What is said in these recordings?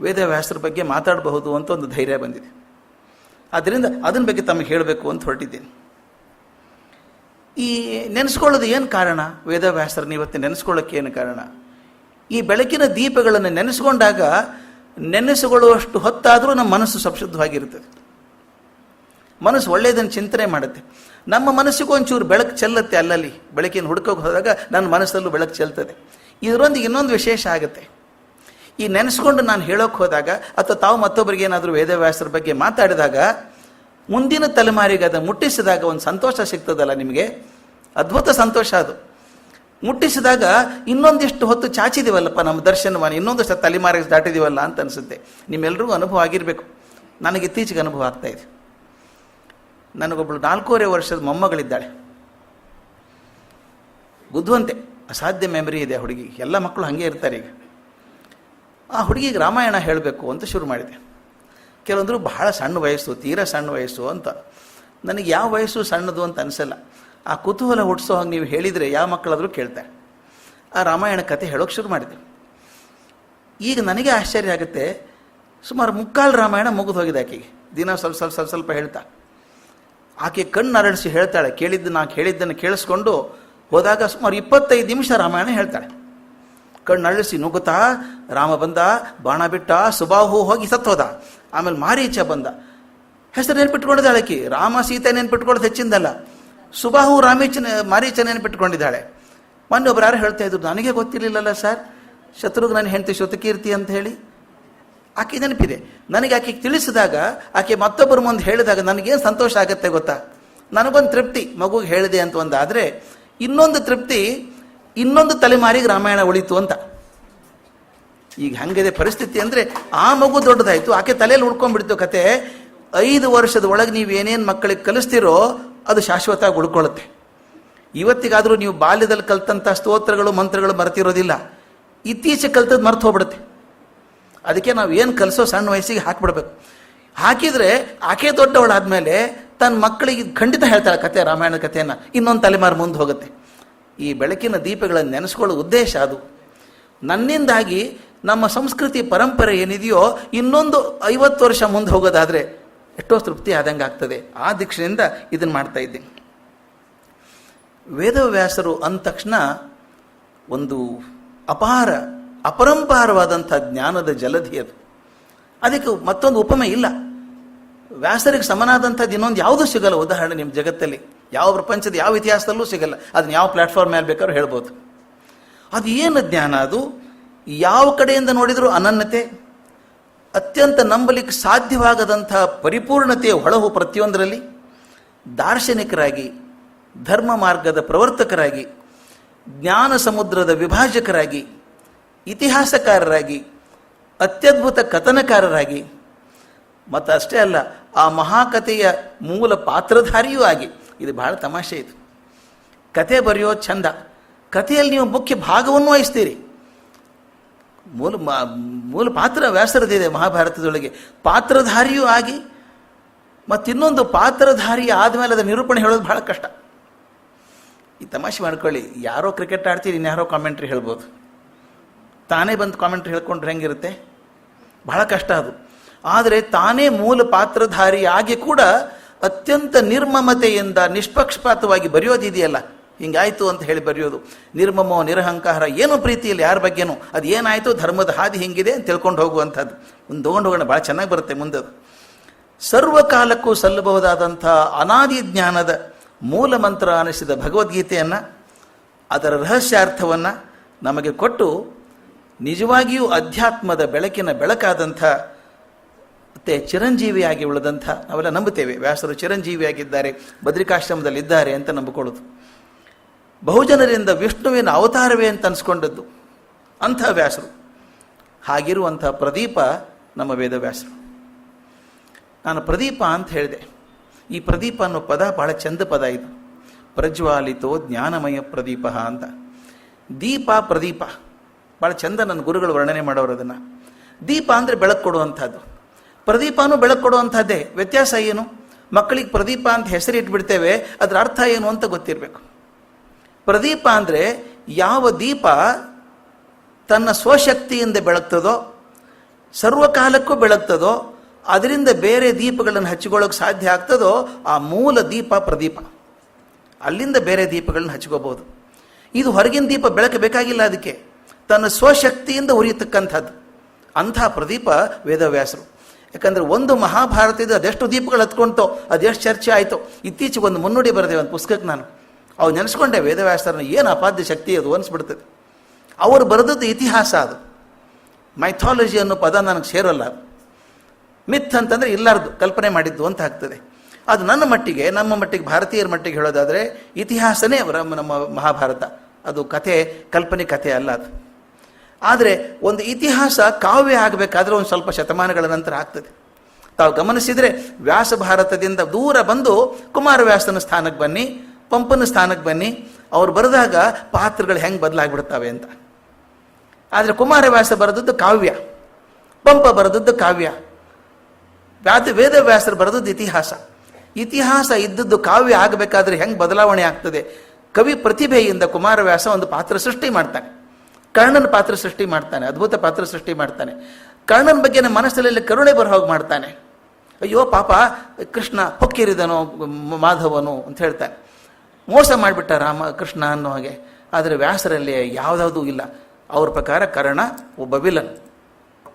ವೇದವ್ಯಾಸರ ಬಗ್ಗೆ ಮಾತಾಡಬಹುದು ಅಂತ ಒಂದು ಧೈರ್ಯ ಬಂದಿದೆ. ಆದ್ದರಿಂದ ಅದನ್ನ ಬಗ್ಗೆ ತಮಗೆ ಹೇಳಬೇಕು ಅಂತ ಹೊರಟಿದ್ದೇನೆ. ಈ ನೆನೆಸ್ಕೊಳ್ಳೋದು ಏನು ಕಾರಣ? ವೇದವ್ಯಾಸರನ್ನ ಇವತ್ತು ನೆನೆಸ್ಕೊಳ್ಳೋಕ್ಕೆ ಏನು ಕಾರಣ? ಈ ಬೆಳಕಿನ ದೀಪಗಳನ್ನು ನೆನೆಸ್ಕೊಂಡಾಗ ನೆನೆಸಿಕೊಳ್ಳುವಷ್ಟು ಹೊತ್ತಾದರೂ ನಮ್ಮ ಮನಸ್ಸು ಸಂಶುದ್ಧವಾಗಿರ್ತದೆ ಮನಸ್ಸು ಒಳ್ಳೆಯದನ್ನು ಚಿಂತನೆ ಮಾಡುತ್ತೆ. ನಮ್ಮ ಮನಸ್ಸಿಗೂ ಒಂಚೂರು ಬೆಳಕು ಚೆಲ್ಲತ್ತೆ ಅಲ್ಲಲ್ಲಿ. ಬೆಳಕಿನ ಹುಡುಕೋಕೆ ಹೋದಾಗ ನನ್ನ ಮನಸ್ಸಲ್ಲೂ ಬೆಳಕು ಚೆಲ್ತದೆ. ಇದರೊಂದಿಗೆ ಇನ್ನೊಂದು ವಿಶೇಷ ಆಗುತ್ತೆ. ಈ ನೆನೆಸ್ಕೊಂಡು ನಾನು ಹೇಳೋಕೆ ಹೋದಾಗ, ಅಥವಾ ತಾವು ಮತ್ತೊಬ್ಬರಿಗೆ ಏನಾದರೂ ವೇದವ್ಯಾಸರ ಬಗ್ಗೆ ಮಾತಾಡಿದಾಗ, ಮುಂದಿನ ತಲೆಮಾರಿಗೆ ಅದನ್ನು ಮುಟ್ಟಿಸಿದಾಗ ಒಂದು ಸಂತೋಷ ಸಿಗ್ತದಲ್ಲ ನಿಮಗೆ? ಅದ್ಭುತ ಸಂತೋಷ ಅದು. ಮುಟ್ಟಿಸಿದಾಗ ಇನ್ನೊಂದಿಷ್ಟು ಹೊತ್ತು ಚಾಚಿದೀವಲ್ಲಪ್ಪ ನಮ್ಮ ದರ್ಶನವನ್ನು ಇನ್ನೊಂದಷ್ಟು ತಲೆಮಾರಿಗೆ ದಾಟಿದೀವಲ್ಲ ಅಂತ ಅನಿಸುತ್ತೆ. ನಿಮ್ಮೆಲ್ರಿಗೂ ಅನುಭವ ಆಗಿರಬೇಕು. ನನಗೆ ಇತ್ತೀಚೆಗೆ ಅನುಭವ ಆಗ್ತಾ ಇದೆ. ನನಗೊಬ್ಬಳು ನಾಲ್ಕೂವರೆ ವರ್ಷದ ಮೊಮ್ಮಗಳಿದ್ದಾಳೆ. ಬುದ್ಧಿವಂತೆ, ಅಸಾಧ್ಯ ಮೆಮರಿ ಇದೆ ಹುಡುಗಿ. ಎಲ್ಲ ಮಕ್ಕಳು ಹಾಗೆ ಇರ್ತಾರೆ ಈಗ. ಆ ಹುಡುಗಿಗೆ ರಾಮಾಯಣ ಹೇಳಬೇಕು ಅಂತ ಶುರು ಮಾಡಿದೆ. ಕೆಲವೊಂದರು ಬಹಳ ಸಣ್ಣ ವಯಸ್ಸು, ತೀರಾ ಸಣ್ಣ ವಯಸ್ಸು ಅಂತ. ನನಗೆ ಯಾವ ವಯಸ್ಸು ಸಣ್ಣದು ಅಂತ ಅನಿಸಲ್ಲ. ಆ ಕುತೂಹಲ ಹುಟ್ಟಿಸೋ ಹಾಗೆ ನೀವು ಹೇಳಿದರೆ ಯಾವ ಮಕ್ಕಳಾದರೂ ಕೇಳ್ತಾರೆ. ಆ ರಾಮಾಯಣ ಕತೆ ಹೇಳೋಕೆ ಶುರು ಮಾಡಿದೆ. ಈಗ ನನಗೆ ಆಶ್ಚರ್ಯ ಆಗುತ್ತೆ, ಸುಮಾರು ಮುಕ್ಕಾಲು ರಾಮಾಯಣ ಮುಗಿದು ಹೋಗಿದೆ ಆಕೆಗೆ. ದಿನ ಸ್ವಲ್ಪ ಸ್ವಲ್ಪ ಸ್ವಲ್ಪ ಸ್ವಲ್ಪ ಹೇಳ್ತಾ. ಆಕೆ ಕಣ್ಣು ಅರಳಿಸಿ ಹೇಳ್ತಾಳೆ ಕೇಳಿದ್ದು ನಾ ಕೇಳಿದ್ದನ್ನು ಕೇಳಿಸ್ಕೊಂಡು ಹೋದಾಗ ಸುಮಾರು ಇಪ್ಪತ್ತೈದು ನಿಮಿಷ ರಾಮಾಯಣ ಹೇಳ್ತಾಳೆ. ಕಣ್ಣು ಅರಳಿಸಿ ನುಗ್ಗುತ್ತಾ, ರಾಮ ಬಂದ, ಬಾಣ ಬಿಟ್ಟ, ಸುಬಾಹು ಹೋಗಿ ಸತ್ತೋದ. ಆಮೇಲೆ ಮಾರೀಚ ಬಂದ. ಹೆಸರು ನೆನ್ಪಿಟ್ಕೊಂಡಿದ್ದಾಳೆ ಆಕಿ. ರಾಮ ಸೀತೆ ನೆನ್ಪಿಟ್ಕೊಳ್ಳೋದು ಹೆಚ್ಚಿಂದಲ್ಲ. ಸುಬಾಹು ರಾಮೀಚನ ಮಾರೀಚ ನೆನ್ಪಿಟ್ಕೊಂಡಿದ್ದಾಳೆ. ಮೊನ್ನೆ ಒಬ್ರು ಯಾರು ಹೇಳ್ತಾ ಇದ್ರು, ನನಗೆ ಗೊತ್ತಿರಲಿಲ್ಲಲ್ಲ ಸರ್. ಶತ್ರುಘ್ನ ನನ್ನ ಹೆಂಡತಿ ಶತಕೀರ್ತಿ ಅಂತ ಹೇಳಿ. ಆಕೆ ನೆನಪಿದೆ. ನನಗೆ ಆಕೆ ತಿಳಿಸಿದಾಗ, ಆಕೆ ಮತ್ತೊಬ್ಬರ ಮುಂದೆ ಹೇಳಿದಾಗ ನನಗೇನು ಸಂತೋಷ ಆಗುತ್ತೆ ಗೊತ್ತಾ? ನನಗೊಂದು ತೃಪ್ತಿ ಮಗುಗೆ ಹೇಳಿದೆ ಅಂತ ಒಂದು ಆದರೆ ಇನ್ನೊಂದು ತೃಪ್ತಿ ಇನ್ನೊಂದು ತಲೆಮಾರಿಗೆ ರಾಮಾಯಣ ಉಳಿತು ಅಂತ. ಈಗ ಹಂಗಿದೆ ಪರಿಸ್ಥಿತಿ ಅಂದರೆ ಆ ಮಗು ದೊಡ್ಡದಾಯಿತು, ಆಕೆ ತಲೆಯಲ್ಲಿ ಉಳ್ಕೊಂಡ್ಬಿಡ್ತು ಕತೆ. ಐದು ವರ್ಷದ ಒಳಗೆ ನೀವು ಏನೇನು ಮಕ್ಕಳಿಗೆ ಕಲಿಸ್ತೀರೋ ಅದು ಶಾಶ್ವತವಾಗಿ ಉಳ್ಕೊಳ್ಳುತ್ತೆ. ಇವತ್ತಿಗಾದರೂ ನೀವು ಬಾಲ್ಯದಲ್ಲಿ ಕಲ್ತಂಥ ಸ್ತೋತ್ರಗಳು, ಮಂತ್ರಗಳು ಮರೆತಿರೋದಿಲ್ಲ ಇತ್ತೀಚೆಗೆ ಕಲ್ತದ್ದು ಮರೆತು ಹೋಗ್ಬಿಡುತ್ತೆ. ಅದಕ್ಕೆ ನಾವು ಏನು ಕಲಿಸೋ ಸಣ್ಣ ವಯಸ್ಸಿಗೆ ಹಾಕಿಬಿಡ್ಬೇಕು. ಹಾಕಿದರೆ ಆಕೆ ದೊಡ್ಡವಳಾದ್ಮೇಲೆ ತನ್ನ ಮಕ್ಕಳಿಗೆ ಖಂಡಿತ ಹೇಳ್ತಾಳೆ ಕತೆ ರಾಮಾಯಣ ಕಥೆಯನ್ನು ಇನ್ನೊಂದು ತಲೆಮಾರು ಮುಂದೆ ಹೋಗುತ್ತೆ. ಈ ಬೆಳಕಿನ ದೀಪಗಳನ್ನು ನೆನೆಸ್ಕೊಳ್ಳೋ ಉದ್ದೇಶ ಅದು. ನನ್ನಿಂದಾಗಿ ನಮ್ಮ ಸಂಸ್ಕೃತಿ ಪರಂಪರೆ ಏನಿದೆಯೋ ಇನ್ನೊಂದು ಐವತ್ತು ವರ್ಷ ಮುಂದೆ ಹೋಗೋದಾದರೆ ಎಷ್ಟೋ ತೃಪ್ತಿ ಆದಂಗೆ ಆಗ್ತದೆ. ಆ ದೀಕ್ಷೆಯಿಂದ ಇದನ್ನು ಮಾಡ್ತಾ ಇದ್ದೆ ವೇದವ್ಯಾಸರು ಅಂದ ತಕ್ಷಣ ಒಂದು ಅಪಾರ, ಅಪರಂಪಾರವಾದಂಥ ಜ್ಞಾನದ ಜಲಧಿ ಅದು. ಅದಕ್ಕೆ ಮತ್ತೊಂದು ಉಪಮೆ ಇಲ್ಲ. ವ್ಯಾಸರಿಗೆ ಸಮನಾದಂಥದ್ದು ಇನ್ನೊಂದು ಯಾವುದೂ ಸಿಗಲ್ಲ. ಉದಾಹರಣೆ ನಿಮ್ಮ ಜಗತ್ತಲ್ಲಿ. ಯಾವ ಪ್ರಪಂಚದ ಯಾವ ಇತಿಹಾಸದಲ್ಲೂ ಸಿಗಲ್ಲ. ಅದನ್ನ ಯಾವ ಪ್ಲಾಟ್ಫಾರ್ಮ್ ಮೇಲೆ ಬೇಕಾದ್ರೂ ಹೇಳ್ಬೋದು. ಅದು ಏನು ಜ್ಞಾನ ಅದು? ಯಾವ ಕಡೆಯಿಂದ ನೋಡಿದರೂ ಅನನ್ಯತೆ, ಅತ್ಯಂತ ನಂಬಲಿಕ್ಕೆ ಸಾಧ್ಯವಾಗದಂಥ ಪರಿಪೂರ್ಣತೆಯ ಹೊಳಹು ಪ್ರತಿಯೊಂದರಲ್ಲಿ ದಾರ್ಶನಿಕರಾಗಿ, ಧರ್ಮ ಮಾರ್ಗದ ಪ್ರವರ್ತಕರಾಗಿ, ಜ್ಞಾನ ಸಮುದ್ರದ ವಿಭಾಜಕರಾಗಿ, ಇತಿಹಾಸಕಾರರಾಗಿ, ಅತ್ಯದ್ಭುತ ಕಥನಕಾರರಾಗಿ ಮತ್ತು ಅಷ್ಟೇ ಅಲ್ಲ, ಆ ಮಹಾಕಥೆಯ ಮೂಲ ಪಾತ್ರಧಾರಿಯೂ ಆಗಿ ಇದು ಬಹಳ ತಮಾಷೆ ಇದು. ಕತೆ ಬರೆಯೋ ಚಂದ ಕಥೆಯಲ್ಲಿ ನೀವು ಮುಖ್ಯ ಭಾಗವನ್ನು ವಹಿಸ್ತೀರಿ. ಮೂಲ ಮೂಲ ಪಾತ್ರ ವ್ಯಾಸರದಿದೆ ಮಹಾಭಾರತದೊಳಗೆ. ಪಾತ್ರಧಾರಿಯೂ ಆಗಿ, ಮತ್ತಿನ್ನೊಂದು ಪಾತ್ರಧಾರಿ ಆದಮೇಲೆ ಅದರ ನಿರೂಪಣೆ ಹೇಳೋದು ಬಹಳ ಕಷ್ಟ. ಈ ತಮಾಷೆ ಮಾಡ್ಕೊಳ್ಳಿ. ಯಾರೋ ಕ್ರಿಕೆಟ್ ಆಡ್ತೀರಿ, ಇನ್ಯಾರೋ ಕಾಮೆಂಟ್ರಿ ಹೇಳ್ಬೋದು. ತಾನೇ ಬಂದು ಕಾಮೆಂಟ್ರಿ ಹೇಳ್ಕೊಂಡ್ರೆ ಹೆಂಗಿರುತ್ತೆ? ಬಹಳ ಕಷ್ಟ ಅದು. ಆದರೆ ತಾನೇ ಮೂಲ ಪಾತ್ರಧಾರಿ ಆಗಿ ಕೂಡ ಅತ್ಯಂತ ನಿರ್ಮಮತೆಯಿಂದ ನಿಷ್ಪಕ್ಷಪಾತವಾಗಿ ಬರೆಯೋದಿದೆಯಲ್ಲ? ಹಿಂಗಾಯಿತು ಅಂತ ಹೇಳಿ ಬರೆಯೋದು. ನಿರ್ಮಮೋ, ನಿರಹಂಕಾರ, ಏನು ಪ್ರೀತಿಯಲ್ಲಿ, ಯಾರ ಬಗ್ಗೆನೂ. ಅದು ಏನಾಯಿತು? ಧರ್ಮದ ಹಾದಿ ಹಿಂಗಿದೆ ಅಂತ ತಿಳ್ಕೊಂಡು ಹೋಗುವಂಥದ್ದು. ಒಂದು ತೊಗೊಂಡು ಹೋಗೋಣ, ಭಾಳ ಚೆನ್ನಾಗಿ ಬರುತ್ತೆ ಮುಂದೆ ಅದು ಸರ್ವಕಾಲಕ್ಕೂ ಸಲ್ಲಬಹುದಾದಂಥ ಅನಾದಿ ಜ್ಞಾನದ ಮೂಲ ಮಂತ್ರ ಅನಿಸಿದ ಭಗವದ್ಗೀತೆಯನ್ನು, ಅದರ ರಹಸ್ಯಾರ್ಥವನ್ನು ನಮಗೆ ಕೊಟ್ಟು ನಿಜವಾಗಿಯೂ ಅಧ್ಯಾತ್ಮದ ಬೆಳಕಿನ ಬೆಳಕಾದಂಥ ಮತ್ತೆ ಚಿರಂಜೀವಿಯಾಗಿ ಉಳಿದಂಥ ನಾವೆಲ್ಲ ನಂಬುತ್ತೇವೆ. ವ್ಯಾಸರು ಚಿರಂಜೀವಿಯಾಗಿದ್ದಾರೆ, ಬದ್ರಿಕಾಶ್ರಮದಲ್ಲಿದ್ದಾರೆ ಅಂತ ನಂಬಿಕೊಳ್ಳೋದು. ಬಹುಜನರಿಂದ ವಿಷ್ಣುವಿನ ಅವತಾರವೇ ಅಂತ ಅನ್ಸ್ಕೊಂಡದ್ದು ಅಂಥ ವ್ಯಾಸರು. ಹಾಗಿರುವಂಥ ಪ್ರದೀಪ ನಮ್ಮ ವೇದವ್ಯಾಸರು ನಾನು ಪ್ರದೀಪ ಅಂತ ಹೇಳಿದೆ. ಈ ಪ್ರದೀಪ ಅನ್ನೋ ಪದ ಬಹಳ ಚಂದ ಪದ ಇದು. ಪ್ರಜ್ವಾಲಿತೋ ಜ್ಞಾನಮಯ ಪ್ರದೀಪ ಅಂತ. ದೀಪ ಪ್ರದೀಪ. ಭಾಳ ಚಂದ ನನ್ನ ಗುರುಗಳು ವರ್ಣನೆ ಮಾಡೋರು ಅದನ್ನು. ದೀಪ ಅಂದರೆ ಬೆಳಕು ಕೊಡುವಂಥದ್ದು. ಪ್ರದೀಪನೂ ಬೆಳಕು ಕೊಡುವಂಥದ್ದೇ ವ್ಯತ್ಯಾಸ ಏನು? ಮಕ್ಕಳಿಗೆ ಪ್ರದೀಪ ಅಂತ ಹೆಸರು ಇಟ್ಬಿಡ್ತೇವೆ, ಅದರ ಅರ್ಥ ಏನು ಅಂತ ಗೊತ್ತಿರಬೇಕು. ಪ್ರದೀಪ ಅಂದರೆ ಯಾವ ದೀಪ ತನ್ನ ಸ್ವಶಕ್ತಿಯಿಂದ ಬೆಳಗ್ತದೋ, ಸರ್ವಕಾಲಕ್ಕೂ ಬೆಳಗ್ತದೋ, ಅದರಿಂದ ಬೇರೆ ದೀಪಗಳನ್ನು ಹಚ್ಚಿಕೊಳ್ಳೋಕೆ ಸಾಧ್ಯ ಆಗ್ತದೋ, ಆ ಮೂಲ ದೀಪ ಪ್ರದೀಪ. ಅಲ್ಲಿಂದ ಬೇರೆ ದೀಪಗಳನ್ನು ಹಚ್ಕೋಬಹುದು ಇದು ಹೊರಗಿನ ದೀಪ ಬೆಳಕು ಬೇಕಾಗಿಲ್ಲ ಅದಕ್ಕೆ. ತನ್ನ ಸ್ವಶಕ್ತಿಯಿಂದ ಉರಿಯತಕ್ಕಂಥದ್ದು ಅಂಥ ಪ್ರದೀಪ ವೇದವ್ಯಾಸರು. ಯಾಕಂದರೆ ಒಂದು ಮಹಾಭಾರತದ ಅದೆಷ್ಟು ದೀಪಗಳು ಹತ್ಕೊಂತೋ ಅದೆಷ್ಟು ಚರ್ಚೆ ಆಯಿತು. ಇತ್ತೀಚೆಗೆ ಒಂದು ಮುನ್ನುಡಿ ಬರೆದೆ ಒಂದು ಪುಸ್ತಕಕ್ಕೆ ನಾನು. ಅವ್ರು ನೆನೆಸ್ಕೊಂಡೆ ವೇದವ್ಯಾಸರನ್ನ, ಏನು ಅಪಾದ್ಯ ಶಕ್ತಿ ಅದು? ಅನಿಸ್ಬಿಡ್ತದೆ. ಅವರು ಬರೆದದ್ದು ಇತಿಹಾಸ ಅದು. ಮೈಥಾಲಜಿ ಅನ್ನೋ ಪದ ನನಗೆ ಸೇರಲ್ಲ ಮಿಥ್ ಅಂತಂದರೆ ಇಲ್ಲಾರ್ದು, ಕಲ್ಪನೆ ಮಾಡಿದ್ದು ಅಂತ ಆಗ್ತದೆ. ಅದು ನನ್ನ ಮಟ್ಟಿಗೆ, ನಮ್ಮ ಮಟ್ಟಿಗೆ, ಭಾರತೀಯರ ಮಟ್ಟಿಗೆ ಹೇಳೋದಾದರೆ ಇತಿಹಾಸನೇ ನಮ್ಮ ಮಹಾಭಾರತ. ಅದು ಕಥೆ, ಕಲ್ಪನೆ ಕಥೆ ಅಲ್ಲ ಅದು. ಆದರೆ ಒಂದು ಇತಿಹಾಸ ಕಾವ್ಯ ಆಗಬೇಕಾದ್ರೆ ಒಂದು ಸ್ವಲ್ಪ ಶತಮಾನಗಳ ನಂತರ ಆಗ್ತದೆ. ತಾವು ಗಮನಿಸಿದರೆ ವ್ಯಾಸ ಭಾರತದಿಂದ ದೂರ ಬಂದು ಕುಮಾರವ್ಯಾಸನ ಸ್ಥಾನಕ್ಕೆ ಬನ್ನಿ, ಪಂಪನ ಸ್ಥಾನಕ್ಕೆ ಬನ್ನಿ, ಅವ್ರು ಬರೆದಾಗ ಪಾತ್ರಗಳು ಹೆಂಗೆ ಬದಲಾಗ್ಬಿಡ್ತವೆ ಅಂತ. ಆದರೆ ಕುಮಾರವ್ಯಾಸ ಬರೆದದ್ದು ಕಾವ್ಯ, ಪಂಪ ಬರೆದದ್ದು ಕಾವ್ಯ, ವ್ಯಾದ ವೇದವ್ಯಾಸರು ಬರೆದದ್ದು ಇತಿಹಾಸ. ಇತಿಹಾಸ ಇದ್ದದ್ದು ಕಾವ್ಯ ಆಗಬೇಕಾದ್ರೆ ಹೆಂಗೆ ಬದಲಾವಣೆ ಆಗ್ತದೆ? ಕವಿ ಪ್ರತಿಭೆಯಿಂದ ಕುಮಾರವ್ಯಾಸ ಒಂದು ಪಾತ್ರ ಸೃಷ್ಟಿ ಮಾಡ್ತಾನೆ. ಕರ್ಣನ ಪಾತ್ರ ಸೃಷ್ಟಿ ಮಾಡ್ತಾನೆ, ಅದ್ಭುತ ಪಾತ್ರ ಸೃಷ್ಟಿ ಮಾಡ್ತಾನೆ. ಕರ್ಣನ ಬಗ್ಗೆ ನಮ್ಮ ಮನಸ್ಸಲ್ಲಿ ಕರುಣೆ ಬರೋ ಹಾಗೆ ಮಾಡ್ತಾನೆ. ಅಯ್ಯೋ ಪಾಪ, ಕೃಷ್ಣ ಹೊಕ್ಕಿರಿದನೋ, ಮಾಧವನು ಅಂತ ಹೇಳ್ತಾನೆ. ಮೋಸ ಮಾಡಿಬಿಟ್ಟ ರಾಮ, ಕೃಷ್ಣ ಅನ್ನೋ ಹಾಗೆ. ಆದರೆ ವ್ಯಾಸರಲ್ಲಿ ಯಾವುದಾವುದೂ ಇಲ್ಲ. ಅವ್ರ ಪ್ರಕಾರ ಕರ್ಣ ಒಬ್ಬ ವಿಲನ್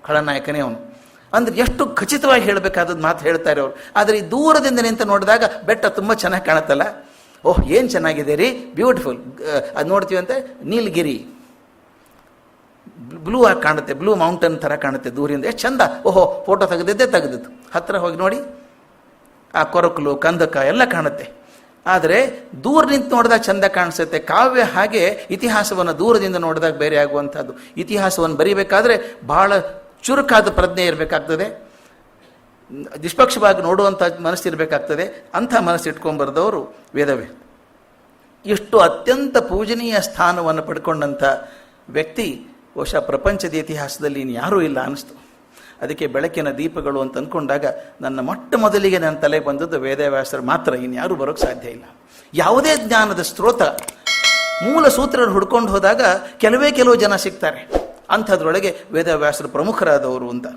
ಖಳನಾಯಕನೇ ಅವನು. ಅಂದ್ರೆ ಎಷ್ಟು ಖಚಿತವಾಗಿ ಹೇಳಬೇಕಾದದ್ದು ಮಾತು ಹೇಳ್ತಾರೆ ಅವರು. ಆದರೆ ಈ ದೂರದಿಂದ ನಿಂತು ನೋಡಿದಾಗ ಬೆಟ್ಟ ತುಂಬ ಚೆನ್ನಾಗಿ ಕಾಣುತ್ತಲ್ಲ? ಓಹ್, ಏನು ಚೆನ್ನಾಗಿದೆ ರೀ? ಬ್ಯೂಟಿಫುಲ್ ಅದು ನೋಡ್ತೀವಿ ಅಂತ, ನೀಲಗಿರಿ. ಬ್ಲೂ ಆಗಿ ಕಾಣುತ್ತೆ ಬ್ಲೂ ಮೌಂಟನ್ ಥರ ಕಾಣುತ್ತೆ ದೂರಿಂದ. ಎಷ್ಟು ಚಂದ? ಓಹೋ ಫೋಟೋ ತೆಗೆದಿದ್ದೇ ತೆಗೆದಿತ್ತು ಹತ್ತಿರ ಹೋಗಿ ನೋಡಿ. ಆ ಕೊರಕಲು, ಕಂದಕ ಎಲ್ಲ ಕಾಣುತ್ತೆ. ಆದರೆ ದೂರ ನಿಂತು ನೋಡಿದಾಗ ಚಂದ ಕಾಣಿಸುತ್ತೆ. ಕಾವ್ಯ ಹಾಗೆ ಇತಿಹಾಸವನ್ನು ದೂರದಿಂದ ನೋಡಿದಾಗ ಬೇರೆ ಆಗುವಂಥದ್ದು. ಇತಿಹಾಸವನ್ನು ಬರೀಬೇಕಾದ್ರೆ ಬಹಳ ಚುರುಕಾದ ಪ್ರಜ್ಞೆ ಇರಬೇಕಾಗ್ತದೆ. ನಿಷ್ಪಕ್ಷವಾಗಿ ನೋಡುವಂಥ ಮನಸ್ಸಿರಬೇಕಾಗ್ತದೆ ಅಂಥ ಮನಸ್ಸು ಇಟ್ಕೊಂಡು ಬರೆದವರು ವೇದವೇ ಇಷ್ಟು ಅತ್ಯಂತ ಪೂಜನೀಯ ಸ್ಥಾನವನ್ನು ಪಡ್ಕೊಂಡಂಥ ವ್ಯಕ್ತಿ ಬಹುಶಃ ಪ್ರಪಂಚದ ಇತಿಹಾಸದಲ್ಲಿ ಇನ್ನು ಯಾರೂ ಇಲ್ಲ ಅನ್ನಿಸ್ತು. ಅದಕ್ಕೆ ಬೆಳಕಿನ ದೀಪಗಳು ಅಂತ ಅಂದ್ಕೊಂಡಾಗ ನನ್ನ ಮೊಟ್ಟ ಮೊದಲಿಗೆ ನನ್ನ ತಲೆ ಬಂದದ್ದು ವೇದವ್ಯಾಸರು ಮಾತ್ರ ಇನ್ಯಾರೂ ಬರೋಕ್ಕೆ ಸಾಧ್ಯ ಇಲ್ಲ. ಯಾವುದೇ ಜ್ಞಾನದ ಸ್ರೋತ, ಮೂಲ ಸೂತ್ರರು ಹುಡ್ಕೊಂಡು ಹೋದಾಗ ಕೆಲವೇ ಕೆಲವು ಜನ ಸಿಗ್ತಾರೆ. ಅಂಥದ್ರೊಳಗೆ ವೇದವ್ಯಾಸರು ಪ್ರಮುಖರಾದವರು ಅಂತ.